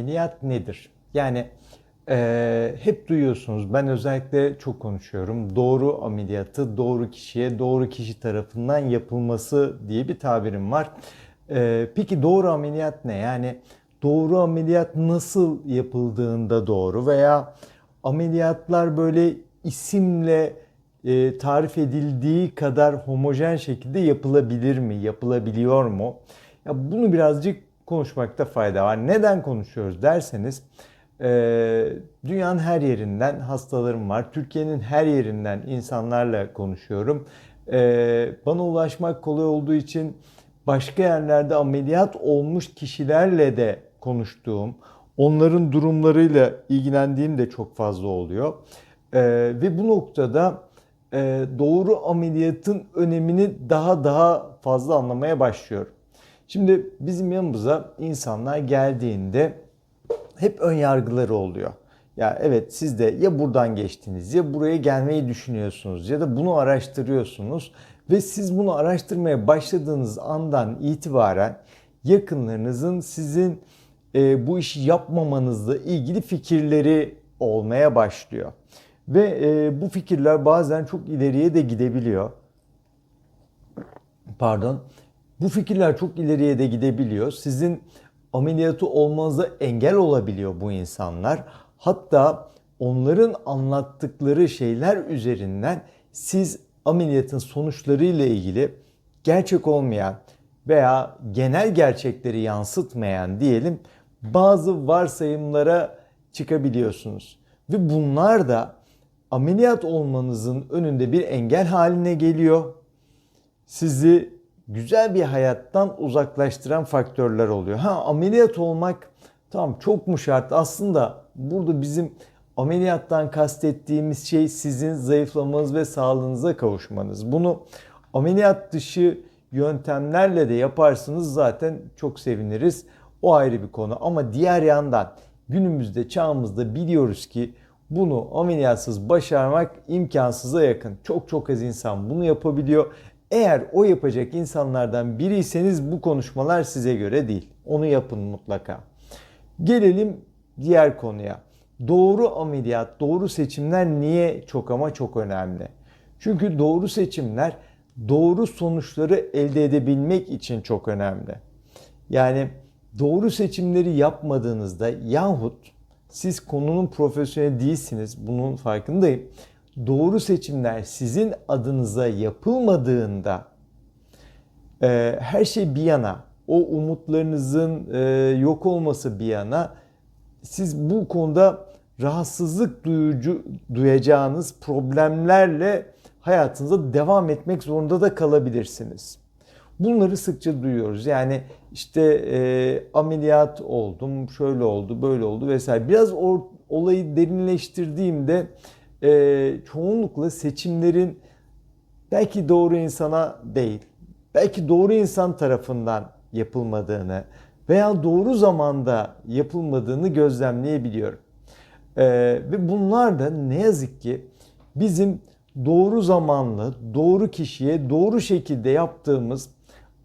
ameliyat nedir? Yani e, hep duyuyorsunuz. Ben özellikle çok konuşuyorum. Doğru ameliyatı doğru kişiye, doğru kişi tarafından yapılması diye bir tabirim var. E, peki doğru ameliyat ne? Yani doğru ameliyat nasıl yapıldığında doğru veya ameliyatlar böyle isimle e, tarif edildiği kadar homojen şekilde yapılabilir mi? Yapılabiliyor mu? Ya bunu birazcık konuşmakta fayda var. Neden konuşuyoruz derseniz e, dünyanın her yerinden hastalarım var. Türkiye'nin her yerinden insanlarla konuşuyorum. E, bana ulaşmak kolay olduğu için başka yerlerde ameliyat olmuş kişilerle de konuştuğum, onların durumlarıyla ilgilendiğim de çok fazla oluyor. E, ve bu noktada doğru ameliyatın önemini daha daha fazla anlamaya başlıyorum. Şimdi bizim yanımıza insanlar geldiğinde hep ön yargıları oluyor. Ya evet siz de ya buradan geçtiniz ya buraya gelmeyi düşünüyorsunuz ya da bunu araştırıyorsunuz ve siz bunu araştırmaya başladığınız andan itibaren yakınlarınızın sizin e, bu işi yapmamanızla ilgili fikirleri olmaya başlıyor. Ve e, bu fikirler bazen çok ileriye de gidebiliyor. Pardon. Bu fikirler çok ileriye de gidebiliyor. Sizin ameliyatı olmanıza engel olabiliyor bu insanlar. Hatta onların anlattıkları şeyler üzerinden siz ameliyatın sonuçlarıyla ilgili gerçek olmayan veya genel gerçekleri yansıtmayan diyelim bazı varsayımlara çıkabiliyorsunuz. Ve bunlar da ameliyat olmanızın önünde bir engel haline geliyor. Sizi güzel bir hayattan uzaklaştıran faktörler oluyor. Ha ameliyat olmak tamam çok mu şart? Aslında burada bizim ameliyattan kastettiğimiz şey sizin zayıflamanız ve sağlığınıza kavuşmanız. Bunu ameliyat dışı yöntemlerle de yaparsınız zaten çok seviniriz. O ayrı bir konu ama diğer yandan günümüzde çağımızda biliyoruz ki bunu ameliyatsız başarmak imkansıza yakın. Çok çok az insan bunu yapabiliyor. Eğer o yapacak insanlardan biriyseniz bu konuşmalar size göre değil. Onu yapın mutlaka. Gelelim diğer konuya. Doğru ameliyat, doğru seçimler niye çok ama çok önemli? Çünkü doğru seçimler doğru sonuçları elde edebilmek için çok önemli. Yani doğru seçimleri yapmadığınızda yahut siz konunun profesyoneli değilsiniz. Bunun farkındayım. Doğru seçimler sizin adınıza yapılmadığında e, her şey bir yana, o umutlarınızın e, yok olması bir yana siz bu konuda rahatsızlık duyucu duyacağınız problemlerle hayatınıza devam etmek zorunda da kalabilirsiniz. Bunları sıkça duyuyoruz. Yani işte e, ameliyat oldum, şöyle oldu, böyle oldu vesaire. Biraz o olayı derinleştirdiğimde e, çoğunlukla seçimlerin belki doğru insana değil, belki doğru insan tarafından yapılmadığını veya doğru zamanda yapılmadığını gözlemleyebiliyorum. E, ve bunlar da ne yazık ki bizim doğru zamanlı, doğru kişiye doğru şekilde yaptığımız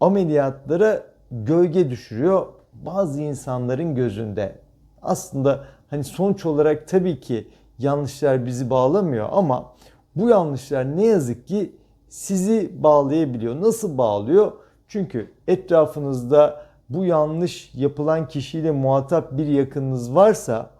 ameliyatlara gölge düşürüyor bazı insanların gözünde. Aslında hani sonuç olarak tabii ki yanlışlar bizi bağlamıyor ama bu yanlışlar ne yazık ki sizi bağlayabiliyor. Nasıl bağlıyor? Çünkü etrafınızda bu yanlış yapılan kişiyle muhatap bir yakınınız varsa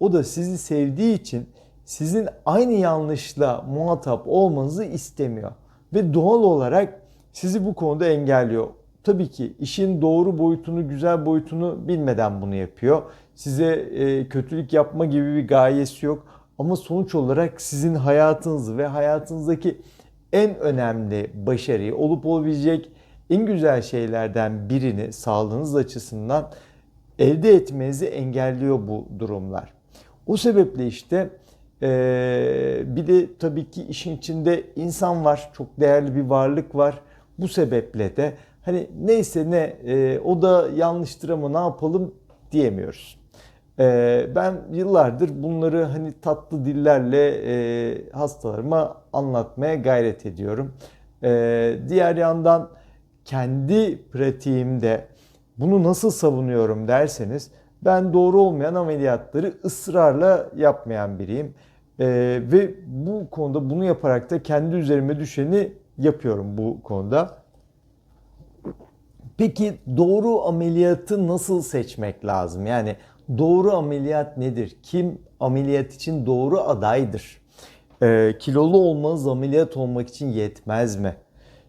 o da sizi sevdiği için sizin aynı yanlışla muhatap olmanızı istemiyor. Ve doğal olarak sizi bu konuda engelliyor. Tabii ki işin doğru boyutunu, güzel boyutunu bilmeden bunu yapıyor. Size e, kötülük yapma gibi bir gayesi yok. Ama sonuç olarak sizin hayatınızı ve hayatınızdaki en önemli başarıyı olup olabilecek en güzel şeylerden birini sağlığınız açısından elde etmenizi engelliyor bu durumlar. O sebeple işte ee, bir de tabii ki işin içinde insan var, çok değerli bir varlık var. Bu sebeple de hani neyse ne e, o da yanlıştır ama ne yapalım diyemiyoruz. E, ben yıllardır bunları hani tatlı dillerle e, hastalarıma anlatmaya gayret ediyorum. E, diğer yandan kendi pratiğimde bunu nasıl savunuyorum derseniz ben doğru olmayan ameliyatları ısrarla yapmayan biriyim. Ee, ve bu konuda bunu yaparak da kendi üzerime düşeni yapıyorum bu konuda. Peki doğru ameliyatı nasıl seçmek lazım? Yani doğru ameliyat nedir? Kim ameliyat için doğru adaydır? Ee, kilolu olmanız ameliyat olmak için yetmez mi?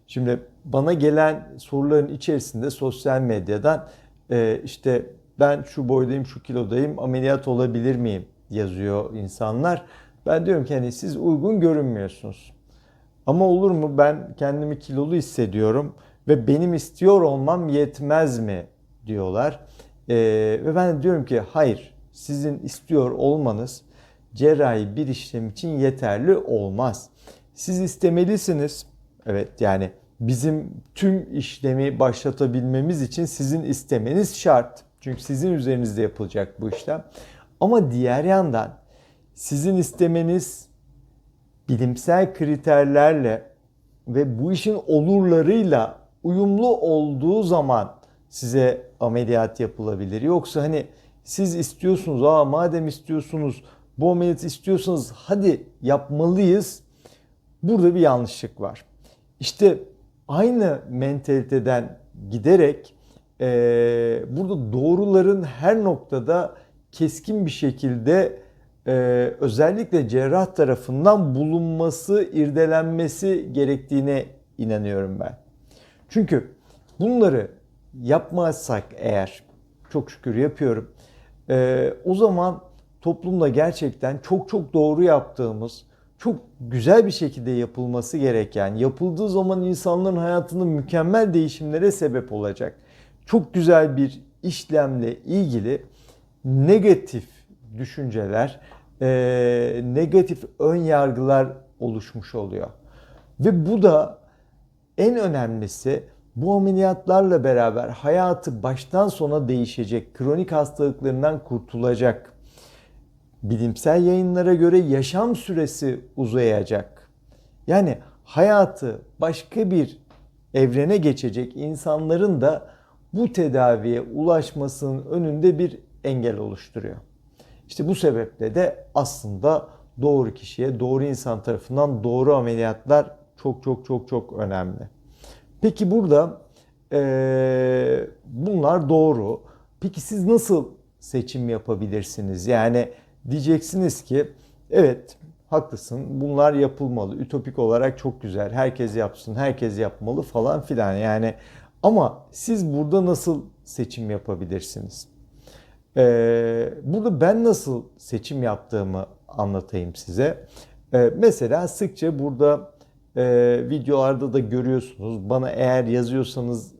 Şimdi bana gelen soruların içerisinde sosyal medyadan e, işte ben şu boydayım, şu kilodayım, ameliyat olabilir miyim yazıyor insanlar. Ben diyorum ki hani siz uygun görünmüyorsunuz. Ama olur mu ben kendimi kilolu hissediyorum ve benim istiyor olmam yetmez mi diyorlar. Ee, ve ben de diyorum ki hayır sizin istiyor olmanız cerrahi bir işlem için yeterli olmaz. Siz istemelisiniz. Evet yani bizim tüm işlemi başlatabilmemiz için sizin istemeniz şart. Çünkü sizin üzerinizde yapılacak bu işlem. Ama diğer yandan sizin istemeniz bilimsel kriterlerle ve bu işin olurlarıyla uyumlu olduğu zaman size ameliyat yapılabilir. Yoksa hani siz istiyorsunuz, aa madem istiyorsunuz, bu ameliyatı istiyorsanız hadi yapmalıyız. Burada bir yanlışlık var. İşte aynı mentaliteden giderek e, burada doğruların her noktada keskin bir şekilde e, özellikle cerrah tarafından bulunması, irdelenmesi gerektiğine inanıyorum ben. Çünkü bunları yapmazsak eğer, çok şükür yapıyorum, e, o zaman toplumda gerçekten çok çok doğru yaptığımız, çok güzel bir şekilde yapılması gereken, yapıldığı zaman insanların hayatının mükemmel değişimlere sebep olacak. Çok güzel bir işlemle ilgili negatif düşünceler, e, negatif ön yargılar oluşmuş oluyor. Ve bu da en önemlisi bu ameliyatlarla beraber hayatı baştan sona değişecek, kronik hastalıklarından kurtulacak. Bilimsel yayınlara göre yaşam süresi uzayacak. Yani hayatı başka bir evrene geçecek insanların da bu tedaviye ulaşmasının önünde bir engel oluşturuyor. İşte bu sebeple de aslında doğru kişiye, doğru insan tarafından doğru ameliyatlar çok çok çok çok önemli. Peki burada e, bunlar doğru. Peki siz nasıl seçim yapabilirsiniz? Yani diyeceksiniz ki evet haklısın bunlar yapılmalı. Ütopik olarak çok güzel. Herkes yapsın, herkes yapmalı falan filan. Yani ama siz burada nasıl seçim yapabilirsiniz? Ee, burada ben nasıl seçim yaptığımı anlatayım size. Ee, mesela sıkça burada e, videolarda da görüyorsunuz. Bana eğer yazıyorsanız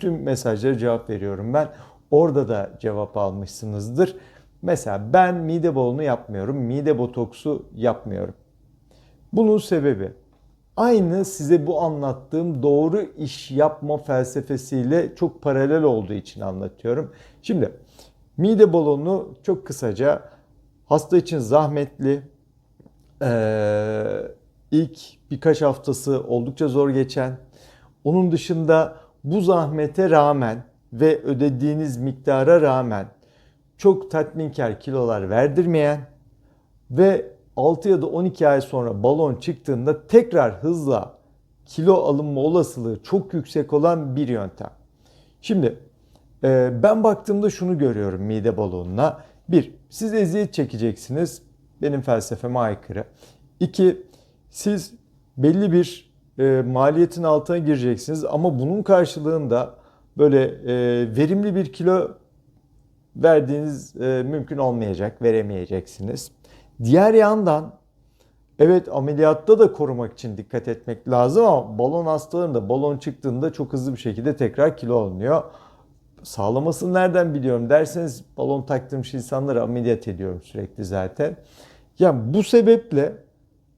tüm mesajlara cevap veriyorum ben. Orada da cevap almışsınızdır. Mesela ben mide balonu yapmıyorum. Mide botoksu yapmıyorum. Bunun sebebi aynı size bu anlattığım doğru iş yapma felsefesiyle çok paralel olduğu için anlatıyorum. Şimdi mide balonu çok kısaca hasta için zahmetli, ee, ilk birkaç haftası oldukça zor geçen, onun dışında bu zahmete rağmen ve ödediğiniz miktara rağmen çok tatminkar kilolar verdirmeyen ve 6 ya da 12 ay sonra balon çıktığında tekrar hızla kilo alınma olasılığı çok yüksek olan bir yöntem. Şimdi e, ben baktığımda şunu görüyorum mide balonuna. Bir, siz eziyet çekeceksiniz. Benim felsefeme aykırı. İki, siz belli bir e, maliyetin altına gireceksiniz ama bunun karşılığında böyle e, verimli bir kilo verdiğiniz e, mümkün olmayacak, veremeyeceksiniz. Diğer yandan evet ameliyatta da korumak için dikkat etmek lazım ama balon hastalarında balon çıktığında çok hızlı bir şekilde tekrar kilo alınıyor. Sağlamasını nereden biliyorum derseniz balon taktırmış insanları ameliyat ediyorum sürekli zaten. Yani bu sebeple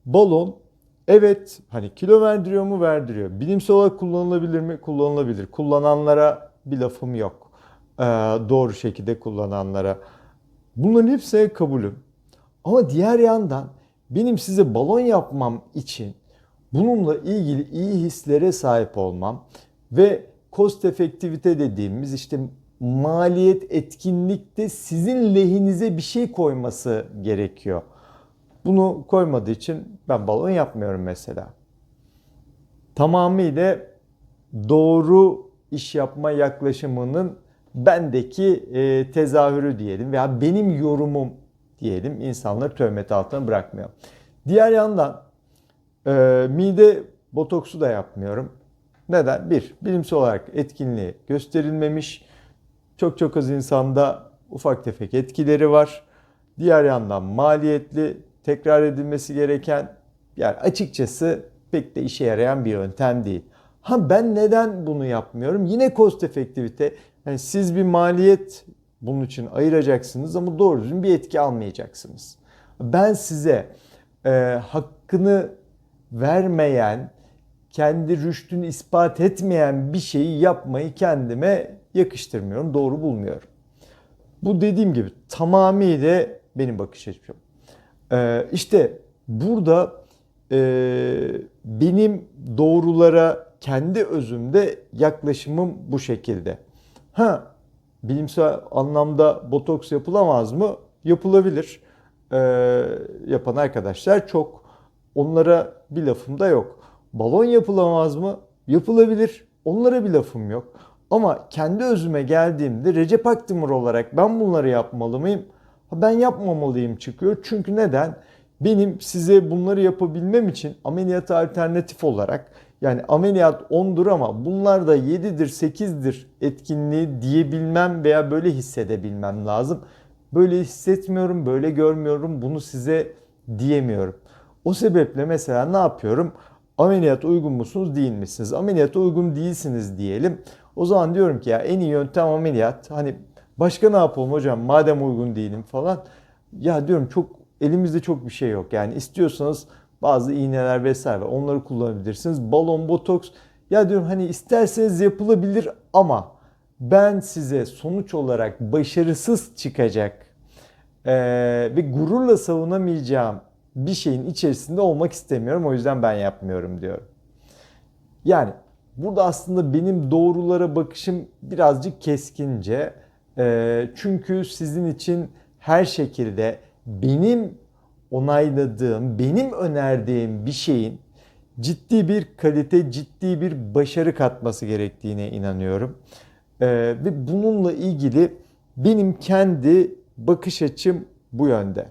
balon evet hani kilo verdiriyor mu verdiriyor. Bilimsel olarak kullanılabilir mi? Kullanılabilir. Kullananlara bir lafım yok. Ee, doğru şekilde kullananlara. Bunların hepsine kabulüm. Ama diğer yandan benim size balon yapmam için bununla ilgili iyi hislere sahip olmam ve cost efektivite dediğimiz işte maliyet etkinlikte sizin lehinize bir şey koyması gerekiyor. Bunu koymadığı için ben balon yapmıyorum mesela. Tamamıyla doğru iş yapma yaklaşımının bendeki e, tezahürü diyelim veya benim yorumum diyelim insanları töhmet altına bırakmıyor. Diğer yandan e, mide botoksu da yapmıyorum. Neden? Bir, bilimsel olarak etkinliği gösterilmemiş. Çok çok az insanda ufak tefek etkileri var. Diğer yandan maliyetli, tekrar edilmesi gereken, yani açıkçası pek de işe yarayan bir yöntem değil. Ha ben neden bunu yapmıyorum? Yine cost efektivite. Yani siz bir maliyet bunun için ayıracaksınız ama doğru düzgün bir etki almayacaksınız. Ben size e, hakkını vermeyen, kendi rüştünü ispat etmeyen bir şeyi yapmayı kendime yakıştırmıyorum, doğru bulmuyorum. Bu dediğim gibi tamamıyla benim bakış açım. Ee, işte burada e, benim doğrulara kendi özümde yaklaşımım bu şekilde. Ha bilimsel anlamda botoks yapılamaz mı? Yapılabilir. Ee, yapan arkadaşlar çok. Onlara bir lafım da yok. Balon yapılamaz mı? Yapılabilir. Onlara bir lafım yok. Ama kendi özüme geldiğimde Recep Akdemir olarak ben bunları yapmalı mıyım? Ben yapmamalıyım çıkıyor. Çünkü neden? Benim size bunları yapabilmem için ameliyata alternatif olarak yani ameliyat 10'dur ama bunlar da 7'dir 8'dir etkinliği diyebilmem veya böyle hissedebilmem lazım. Böyle hissetmiyorum, böyle görmüyorum, bunu size diyemiyorum. O sebeple mesela ne yapıyorum? Ameliyat uygun musunuz değil misiniz? Ameliyata uygun değilsiniz diyelim. O zaman diyorum ki ya en iyi yöntem ameliyat. Hani başka ne yapalım hocam madem uygun değilim falan. Ya diyorum çok elimizde çok bir şey yok. Yani istiyorsanız bazı iğneler vesaire onları kullanabilirsiniz. Balon, botoks. Ya diyorum hani isterseniz yapılabilir ama ben size sonuç olarak başarısız çıkacak ee, ve gururla savunamayacağım bir şeyin içerisinde olmak istemiyorum. O yüzden ben yapmıyorum diyorum. Yani burada aslında benim doğrulara bakışım birazcık keskince. Ee, çünkü sizin için her şekilde benim onayladığım, benim önerdiğim bir şeyin ciddi bir kalite, ciddi bir başarı katması gerektiğine inanıyorum. Ee, ve bununla ilgili benim kendi bakış açım bu yönde.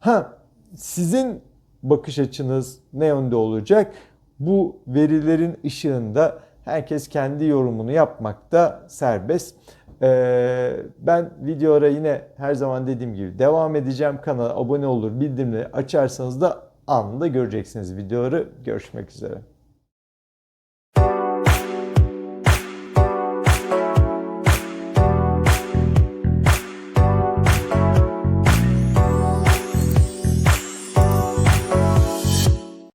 Ha sizin bakış açınız ne yönde olacak? Bu verilerin ışığında herkes kendi yorumunu yapmakta serbest. Ee, ben videolara yine her zaman dediğim gibi devam edeceğim. Kanala abone olur, bildirimleri açarsanız da anında göreceksiniz videoları. Görüşmek üzere.